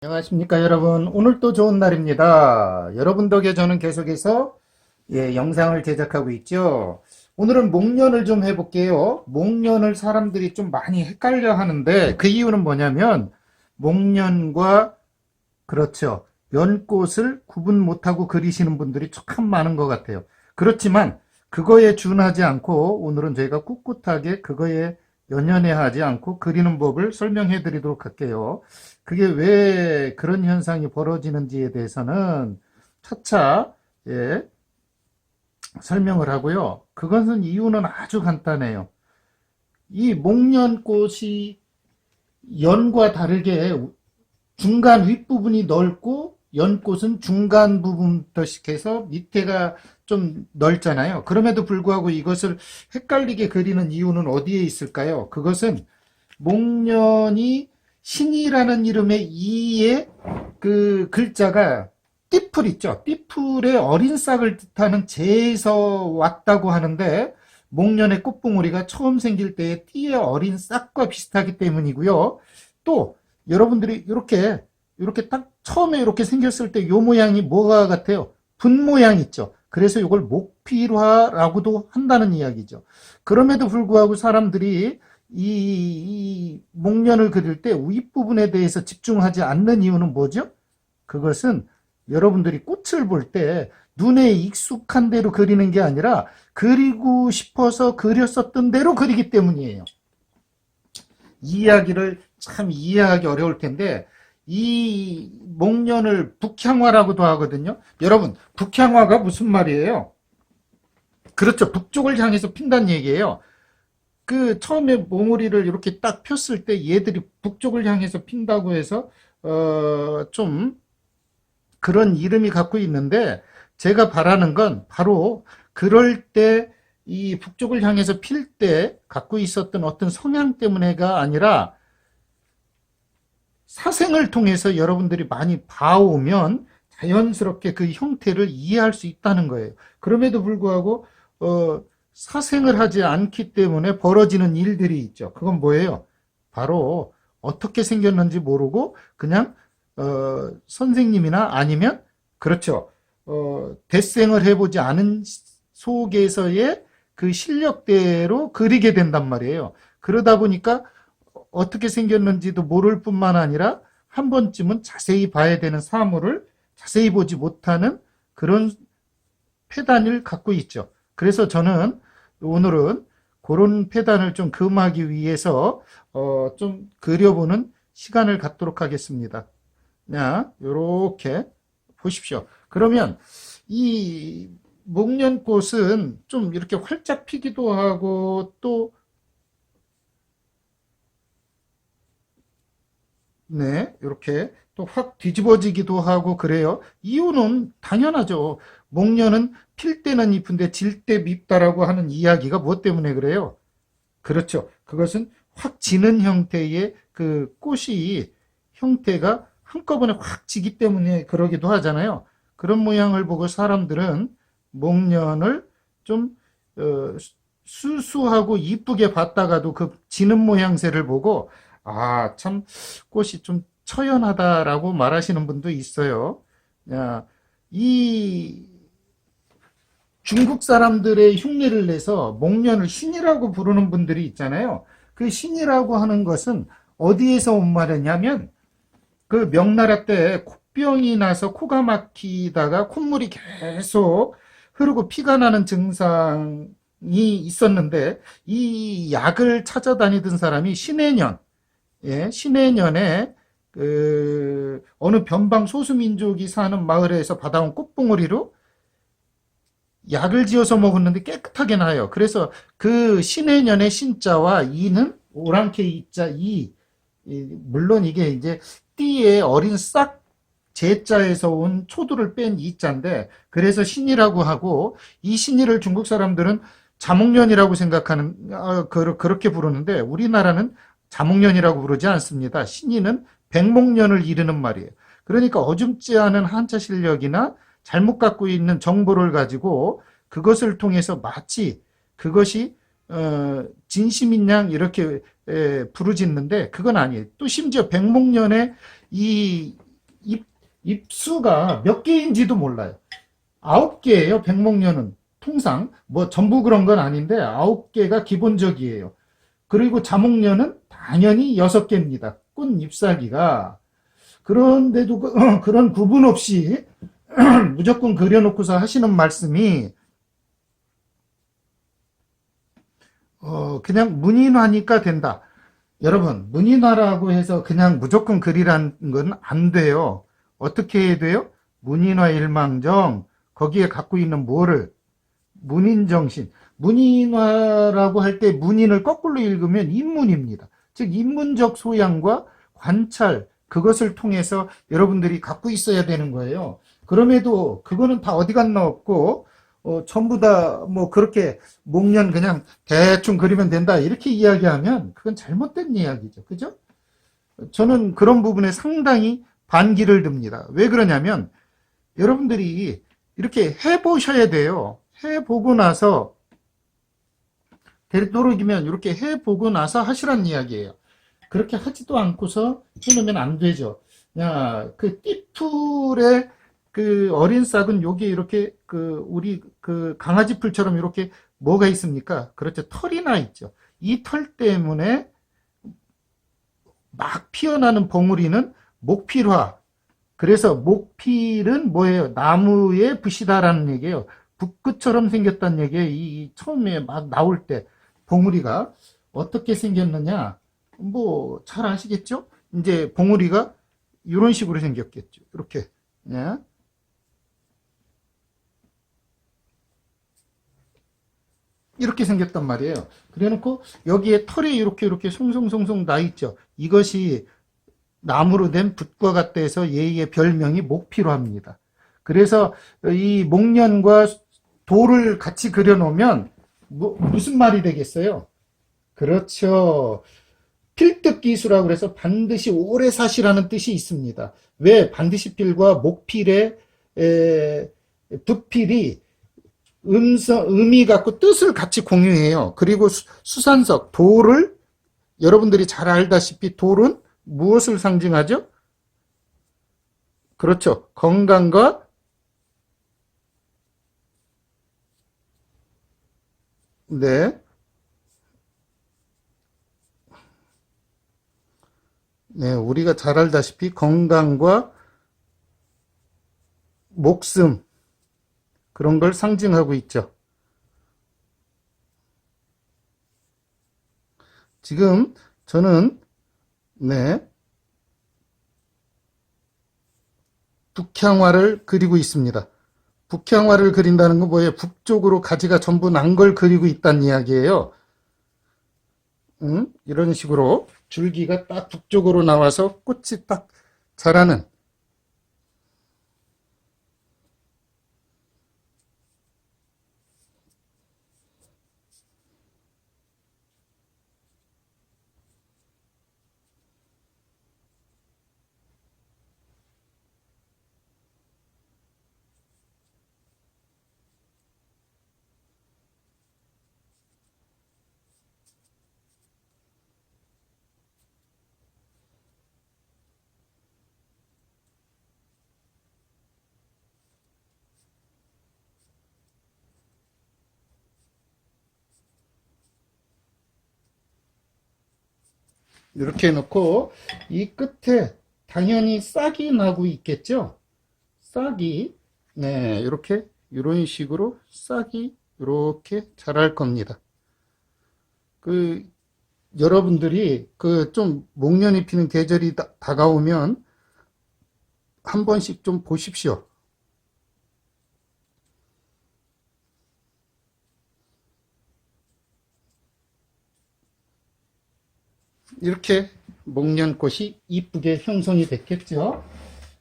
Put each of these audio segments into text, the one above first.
안녕하십니까 여러분. 오늘 또 좋은 날입니다. 여러분 덕에 저는 계속해서 예, 영상을 제작하고 있죠. 오늘은 목련을 좀 해볼게요. 목련을 사람들이 좀 많이 헷갈려 하는데 그 이유는 뭐냐면 목련과 그렇죠. 연꽃을 구분 못하고 그리시는 분들이 참 많은 것 같아요. 그렇지만 그거에 준하지 않고 오늘은 저희가 꿋꿋하게 그거에 연연해 하지 않고 그리는 법을 설명해 드리도록 할게요. 그게 왜 그런 현상이 벌어지는지에 대해서는 차차 예, 설명을 하고요. 그것은 이유는 아주 간단해요. 이 목련꽃이 연과 다르게 중간 윗부분이 넓고 연꽃은 중간 부분부터 시작해서 밑에가 좀 넓잖아요. 그럼에도 불구하고 이것을 헷갈리게 그리는 이유는 어디에 있을까요? 그것은 목련이 신이라는 이름의 이의 그 글자가 띠풀 있죠. 띠풀의 어린 싹을 뜻하는 재에서 왔다고 하는데 목련의 꽃봉오리가 처음 생길 때의 띠의 어린 싹과 비슷하기 때문이고요. 또 여러분들이 이렇게 이렇게 딱 처음에 이렇게 생겼을 때 요 모양이 뭐가 같아요? 분 모양 있죠. 그래서 이걸 목필화라고도 한다는 이야기죠. 그럼에도 불구하고 사람들이 이, 이 목련을 그릴 때 윗부분에 대해서 집중하지 않는 이유는 뭐죠? 그것은 여러분들이 꽃을 볼 때 눈에 익숙한 대로 그리는 게 아니라 그리고 싶어서 그렸었던 대로 그리기 때문이에요. 이 이야기를 참 이해하기 어려울 텐데 이 목련을 북향화라고도 하거든요. 여러분, 북향화가 무슨 말이에요? 그렇죠. 북쪽을 향해서 핀다는 얘기예요. 그 처음에 몽우리를 이렇게 딱 폈을 때 얘들이 북쪽을 향해서 핀다고 해서 어, 좀 그런 이름이 갖고 있는데 제가 바라는 건 바로 그럴 때 이 북쪽을 향해서 필 때 갖고 있었던 어떤 성향 때문에가 아니라 사생을 통해서 여러분들이 많이 봐오면 자연스럽게 그 형태를 이해할 수 있다는 거예요. 그럼에도 불구하고 어, 사생을 하지 않기 때문에 벌어지는 일들이 있죠. 그건 뭐예요? 바로 어떻게 생겼는지 모르고 그냥 어, 선생님이나 아니면 그렇죠. 어, 대생을 해보지 않은 속에서의 그 실력대로 그리게 된단 말이에요. 그러다 보니까 어떻게 생겼는지도 모를 뿐만 아니라 한 번쯤은 자세히 봐야 되는 사물을 자세히 보지 못하는 그런 패단을 갖고 있죠. 그래서 저는 오늘은 그런 패단을 좀 금하기 위해서 어, 좀 그려보는 시간을 갖도록 하겠습니다. 자, 요렇게 보십시오. 그러면 이 목련꽃은 좀 이렇게 활짝 피기도 하고 또 네, 이렇게 또 확 뒤집어지기도 하고 그래요. 이유는 당연하죠. 목련은 필 때는 이쁜데 질 때 밉다라고 하는 이야기가 무엇 때문에 그래요? 그렇죠. 그것은 확 지는 형태의 그 꽃이 형태가 한꺼번에 확 지기 때문에 그러기도 하잖아요. 그런 모양을 보고 사람들은 목련을 좀 어, 수수하고 이쁘게 봤다가도 그 지는 모양새를 보고 아, 참 꽃이 좀 처연하다라고 말하시는 분도 있어요. 야, 이 중국 사람들의 흉내를 내서 목련을 신이라고 부르는 분들이 있잖아요. 그 신이라고 하는 것은 어디에서 온 말이냐면 그 명나라 때 콧병이 나서 코가 막히다가 콧물이 계속 흐르고 피가 나는 증상이 있었는데 이 약을 찾아다니던 사람이 신해년 예, 신해년에 그 어느 변방 소수민족이 사는 마을에서 받아온 꽃봉오리로 약을 지어서 먹었는데 깨끗하게 나요. 그래서 그 신해년의 신자와 이는 오랑캐 이자 이 물론 이게 이제 띠의 어린 싹 제자에서 온 초두를 뺀 이자인데 그래서 신이라고 하고 이 신이를 중국 사람들은 자목련이라고 생각하는 어, 그렇게 부르는데 우리나라는 자목련이라고 부르지 않습니다. 신이는 백목련을 이르는 말이에요. 그러니까 어줍지 않은 한자 실력이나 잘못 갖고 있는 정보를 가지고 그것을 통해서 마치 그것이 어, 진심인 양 이렇게 에, 부르짖는데 그건 아니에요. 또 심지어 백목련의 이 입수가 몇 개인지도 몰라요. 아홉 개예요, 백목련은. 통상, 뭐 전부 그런 건 아닌데, 아홉 개가 기본적이에요. 그리고 자목련은 당연히 여섯 개입니다. 꽃 잎사귀가. 그런데도 그, 그런 구분 없이 무조건 그려놓고서 하시는 말씀이, 어, 그냥 문인화니까 된다. 여러분, 문인화라고 해서 그냥 무조건 그리라는 건 안 돼요. 어떻게 해야 돼요? 문인화 일망정, 거기에 갖고 있는 뭐를? 문인정신. 문인화라고 할 때 문인을 거꾸로 읽으면 인문입니다. 즉, 인문적 소양과 관찰, 그것을 통해서 여러분들이 갖고 있어야 되는 거예요. 그럼에도 그거는 다 어디 갔나 없고, 어, 전부 다 뭐 그렇게 목련 그냥 대충 그리면 된다. 이렇게 이야기하면 그건 잘못된 이야기죠. 그죠? 저는 그런 부분에 상당히 반기를 듭니다. 왜 그러냐면 여러분들이 이렇게 해보셔야 돼요. 해보고 나서 되도록이면 이렇게 해보고 나서 하시란 이야기예요. 그렇게 하지도 않고서 해놓으면 안 되죠. 야, 그 띠풀의 그 어린 싹은 여기 이렇게 그 우리 그 강아지 풀처럼 이렇게 뭐가 있습니까? 그렇죠. 털이 나 있죠. 이 털 때문에 막 피어나는 봉우리는 목필화. 그래서 목필은 뭐예요? 나무의 붓이다라는 얘기예요. 붓끝처럼 생겼다는 얘기예요. 이, 이 처음에 막 나올 때 봉우리가 어떻게 생겼느냐? 뭐 잘 아시겠죠? 이제 봉우리가 이런 식으로 생겼겠죠. 이렇게. 예. 이렇게 생겼단 말이에요. 그래 놓고 여기에 털이 이렇게 이렇게 송송송송 나 있죠. 이것이 나무로 된 붓과 같다 해서 얘의 별명이 목피로 합니다. 그래서 이 목련과 돌을 같이 그려 놓으면 뭐, 무슨 말이 되겠어요? 그렇죠. 필득 기수라고 그래서 반드시 오래 사시라는 뜻이 있습니다. 왜 반드시 필과 목필의 에, 붓필이 음성, 의미 갖고 뜻을 같이 공유해요. 그리고 수, 수산석, 돌을, 여러분들이 잘 알다시피 돌은 무엇을 상징하죠? 그렇죠. 건강과 네. 네, 우리가 잘 알다시피 건강과 목숨, 그런 걸 상징하고 있죠. 지금 저는 네 북향화를 그리고 있습니다. 북향화를 그린다는 건 뭐예요? 북쪽으로 가지가 전부 난 걸 그리고 있다는 이야기예요. 음, 이런 식으로 줄기가 딱 북쪽으로 나와서 꽃이 딱 자라는 이렇게 해놓고 이 끝에 당연히 싹이 나고 있겠죠? 싹이 네 이렇게 이런 식으로 싹이 이렇게 자랄 겁니다. 그 여러분들이 그 좀 목련이 피는 계절이 다, 다가오면 한 번씩 좀 보십시오. 이렇게 목련꽃이 이쁘게 형성이 됐겠죠.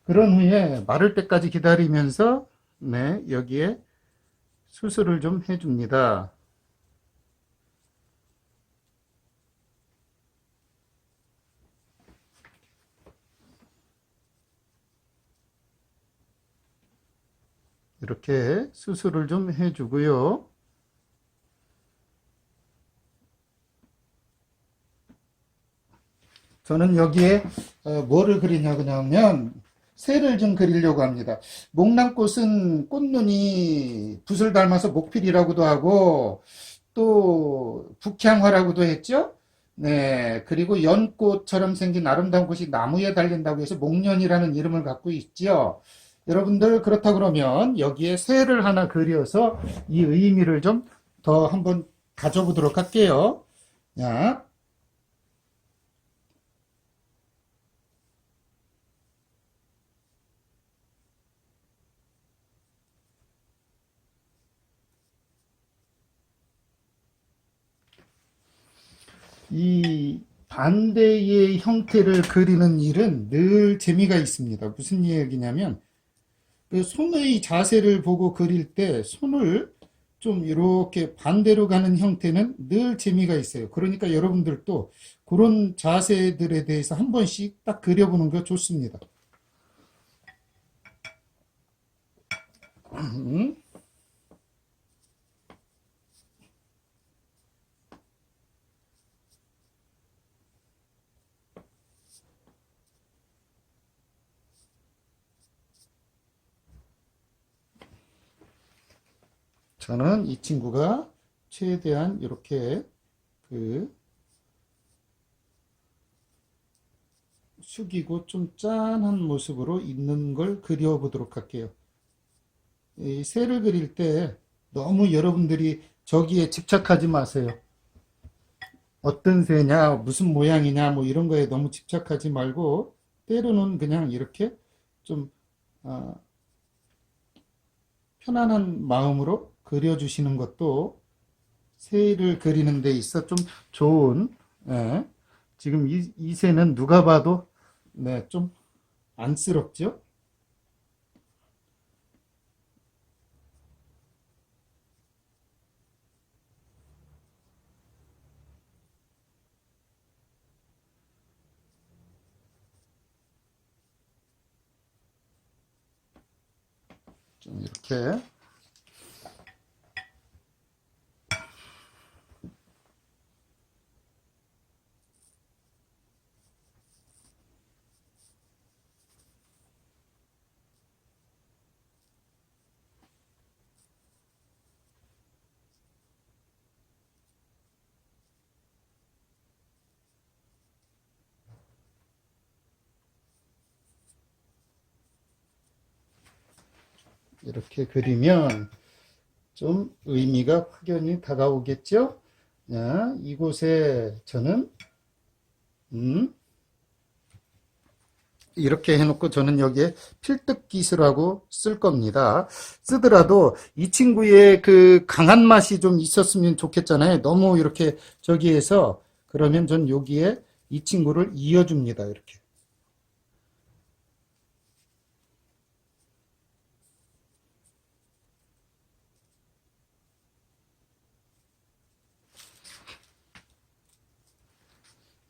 그런 후에 마를 때까지 기다리면서 네, 여기에 수술을 좀 해줍니다. 이렇게 수술을 좀 해주고요. 저는 여기에 어, 뭐를 그리냐 그러면 새를 좀 그리려고 합니다. 목란꽃은 꽃눈이 붓을 닮아서 목필이라고도 하고 또 북향화라고도 했죠. 네, 그리고 연꽃처럼 생긴 아름다운 꽃이 나무에 달린다고 해서 목련이라는 이름을 갖고 있죠. 여러분들 그렇다 그러면 여기에 새를 하나 그려서 이 의미를 좀 더 한번 가져보도록 할게요. 자, 이 반대의 형태를 그리는 일은 늘 재미가 있습니다. 무슨 얘기냐면, 그 손의 자세를 보고 그릴 때 손을 좀 이렇게 반대로 가는 형태는 늘 재미가 있어요. 그러니까 여러분들도 그런 자세들에 대해서 한 번씩 딱 그려보는 거 좋습니다. 저는 이 친구가 최대한 이렇게 그 숙이고 좀 짠한 모습으로 있는 걸 그려보도록 할게요. 이 새를 그릴 때 너무 여러분들이 저기에 집착하지 마세요. 어떤 새냐, 무슨 모양이냐, 뭐 이런 거에 너무 집착하지 말고 때로는 그냥 이렇게 좀 아, 편안한 마음으로 그려주시는 것도 새를 그리는 데 있어 좀 좋은, 예. 지금 이, 이 새는 누가 봐도 네, 좀 안쓰럽죠? 좀 이렇게 이렇게 그리면 좀 의미가 확연히 다가오겠죠? 자, 이곳에 저는 음, 이렇게 해놓고 저는 여기에 필득 기술하고 쓸 겁니다. 쓰더라도 이 친구의 그 강한 맛이 좀 있었으면 좋겠잖아요. 너무 이렇게 저기에서 그러면 전 여기에 이 친구를 이어줍니다. 이렇게.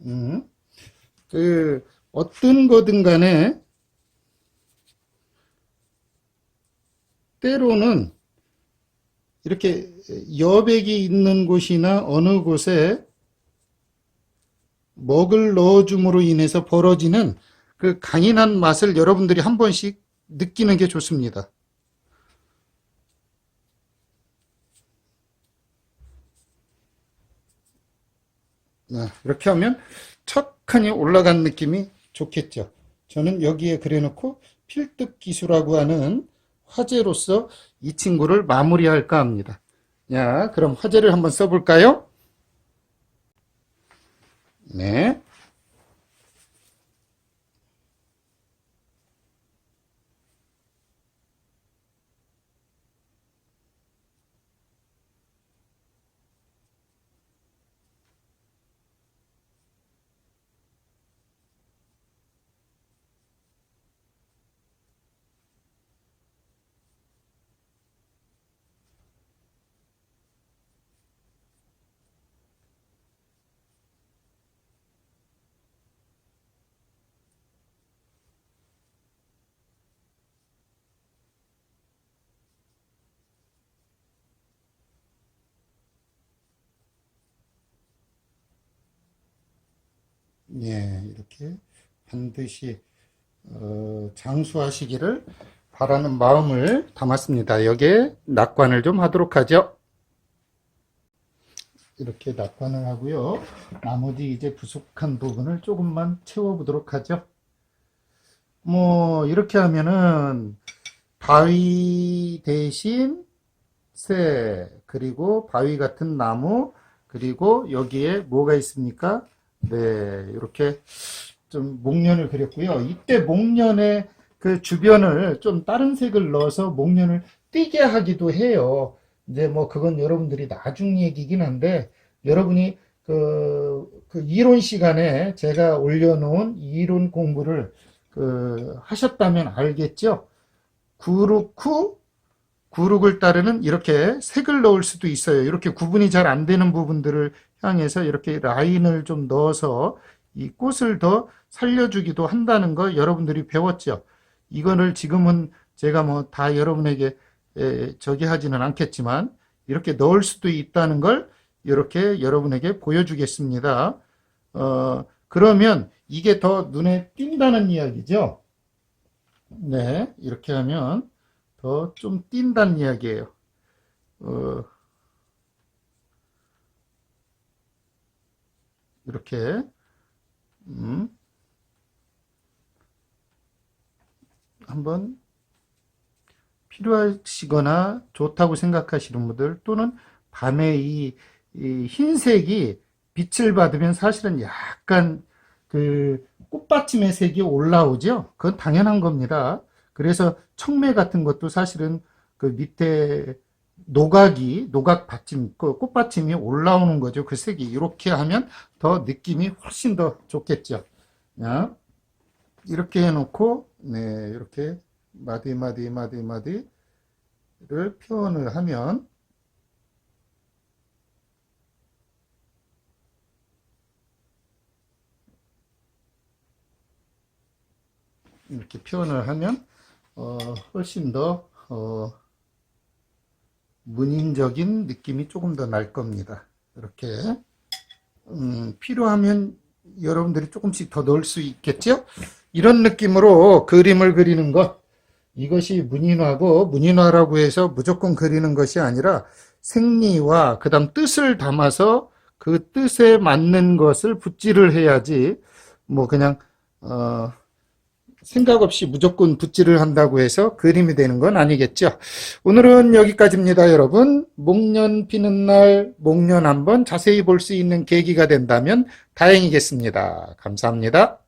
음, 그 어떤 거든 간에 때로는 이렇게 여백이 있는 곳이나 어느 곳에 먹을 넣어줌으로 인해서 벌어지는 그 강인한 맛을 여러분들이 한 번씩 느끼는 게 좋습니다. 이렇게 하면 척하니 올라간 느낌이 좋겠죠. 저는 여기에 그려놓고 필득 기수라고 하는 화제로서 이 친구를 마무리할까 합니다. 자, 그럼 화제를 한번 써볼까요? 네. 예, 이렇게 반드시 어, 장수하시기를 바라는 마음을 담았습니다. 여기에 낙관을 좀 하도록 하죠. 이렇게 낙관을 하고요. 나머지 이제 부족한 부분을 조금만 채워보도록 하죠. 뭐, 이렇게 하면은 바위 대신 새, 그리고 바위 같은 나무, 그리고 여기에 뭐가 있습니까? 네, 이렇게 좀 목련을 그렸고요. 이때 목련의 그 주변을 좀 다른 색을 넣어서 목련을 띄게 하기도 해요. 이제 뭐 그건 여러분들이 나중 얘기긴 한데 여러분이 그, 그 이론 시간에 제가 올려놓은 이론 공부를 그 하셨다면 알겠죠? 구룩후 구룩을 따르는 이렇게 색을 넣을 수도 있어요. 이렇게 구분이 잘 안 되는 부분들을 향해서 이렇게 라인을 좀 넣어서 이 꽃을 더 살려주기도 한다는 거 여러분들이 배웠죠. 이거를 지금은 제가 뭐 다 여러분에게 에, 저기 하지는 않겠지만 이렇게 넣을 수도 있다는 걸 이렇게 여러분에게 보여주겠습니다. 어, 그러면 이게 더 눈에 띈다는 이야기죠. 네, 이렇게 하면 더 좀 띈다는 이야기예요. 어, 이렇게 음, 한번 필요하시거나 좋다고 생각하시는 분들 또는 밤에 이, 이 흰색이 빛을 받으면 사실은 약간 그 꽃받침의 색이 올라오죠. 그건 당연한 겁니다. 그래서 청매 같은 것도 사실은 그 밑에 노각이 노각 받침 그 꽃받침이 올라오는 거죠. 그 색이 이렇게 하면 더 느낌이 훨씬 더 좋겠죠. 야, 이렇게 해놓고 네 이렇게 마디 마디 마디 마디를 표현을 하면 이렇게 표현을 하면 어, 훨씬 더 어, 문인적인 느낌이 조금 더 날 겁니다. 이렇게 음, 필요하면 여러분들이 조금씩 더 넣을 수 있겠죠? 이런 느낌으로 그림을 그리는 것 이것이 문인화고 문인화라고 해서 무조건 그리는 것이 아니라 생리와 그다음 뜻을 담아서 그 뜻에 맞는 것을 붓질을 해야지 뭐 그냥 어, 생각 없이 무조건 붓질을 한다고 해서 그림이 되는 건 아니겠죠. 오늘은 여기까지입니다, 여러분. 목련 피는 날, 목련 한번 자세히 볼 수 있는 계기가 된다면 다행이겠습니다. 감사합니다.